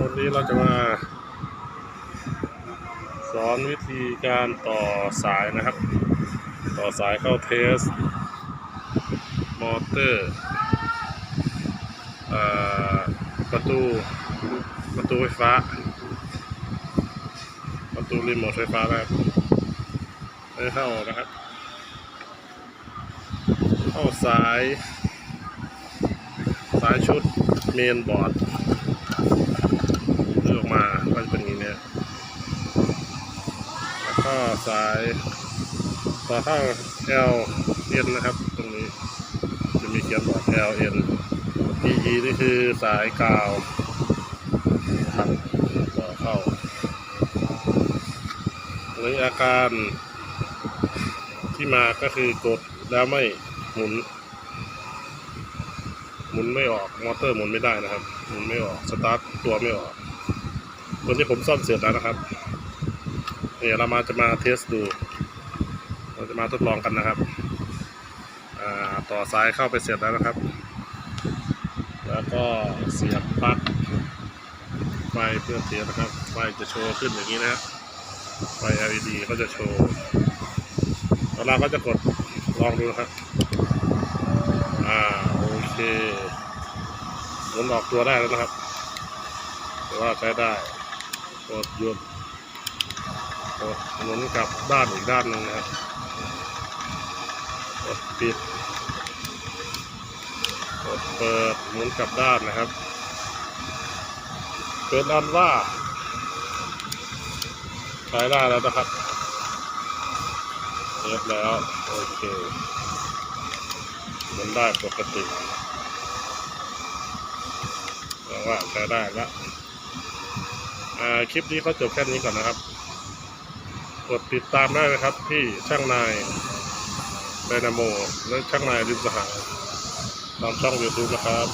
วันนี้เราจะมาสอนวิธีการต่อสายนะครับ ต่อสายเข้าเทส มอเตอร์อประตูประตูไฟฟ้า ประตูรีโมทไฟฟ้านะครับไม่เข้านะครับ เข้าสาย สายชุดเมนบอร์ดเลือกมาก็จะเป็นอย่างนี้เนี่ย แล้วก็สายต่อเข้า L N นะครับ ตรงนี้จะมีเขียนบอก L N E E นี่คือสายกาวนะครับต่อเข้าหรืออาการที่มาก็คือกดแล้วไม่หมุน หมุนไม่ออกมอเตอร์หมุนไม่ได้นะครับ หมุนไม่ออกสตาร์ทตัวไม่ออกตัวนี้ผมซ่อมเสร็จแล้วนะครับ เดี๋ยวเรามาจะมาเทสดู เราจะมาทดลองกันนะครับต่อสายเข้าไปเสร็จแล้วนะครับ แล้วก็เสียบปลั๊กไฟเพื่อเสียบนะครับ ไฟจะโชว์ขึ้นอย่างนี้นะครับไฟ LED ก็จะโชว์แล้วเราก็จะกดลองดูนะครับ อ่าโอเคหมุนออกตัวได้แล้วนะครับแต่ว่าใช้ได้กดหยุด หมุนกลับด้านอีกด้านหนึ่งนะครับกดปิดกดเปิดหมุนกลับด้านนะครับ เป็นอันว่าใช้ได้แล้วนะครับเรียบแล้ว โอเคมุนได้ปกติแปลว่าใช้ได้แล้วคลิปนี้ก็จบแค่นี้ก่อนนะครับ กดติดตามได้นะครับที่ช่างนายไดนาโมและช่างนายริมสหายตามช่องยูทูบนะครับ